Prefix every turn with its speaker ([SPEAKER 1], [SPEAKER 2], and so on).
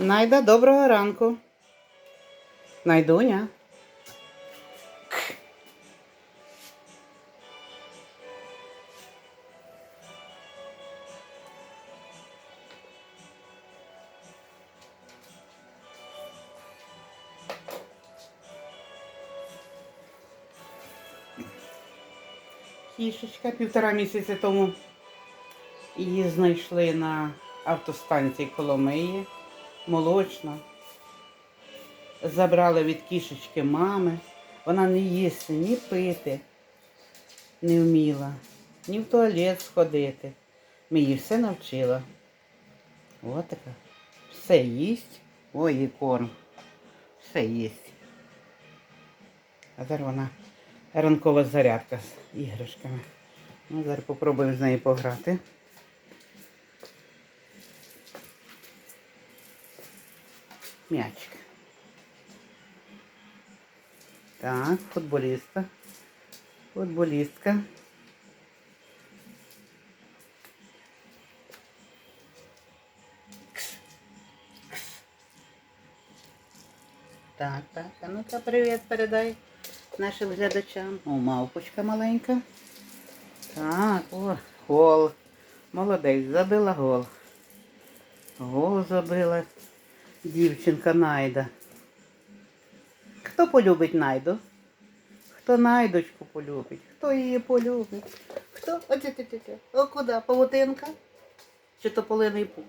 [SPEAKER 1] Найда, доброго ранку. Найдуня. Кішечка півтора місяця тому її знайшли на автостанції Коломиї, молочна. Забрали від кішечки мами. Вона не їсти, ні пити не вміла, ні в туалет сходити. Ми її все навчила. От така. Все їсть. Ой, і корм. Все їсть. А зараз вона ранкова зарядка з іграшками. Ну, зараз попробуємо з нею пограти. М'ячик. Так, футболістка. Футболістка. Так, так, а ну-ка привіт передай нашим глядачам. О, мавпочка маленька. Так, о, гол. Молодець, забила гол. Гол забила дівчинка Найда. Хто полюбить Найду? Хто Найдочку полюбить? Хто її полюбить? Хто? Оце ти ти ти. О, куди? Павутинка? Чи тополиний пук?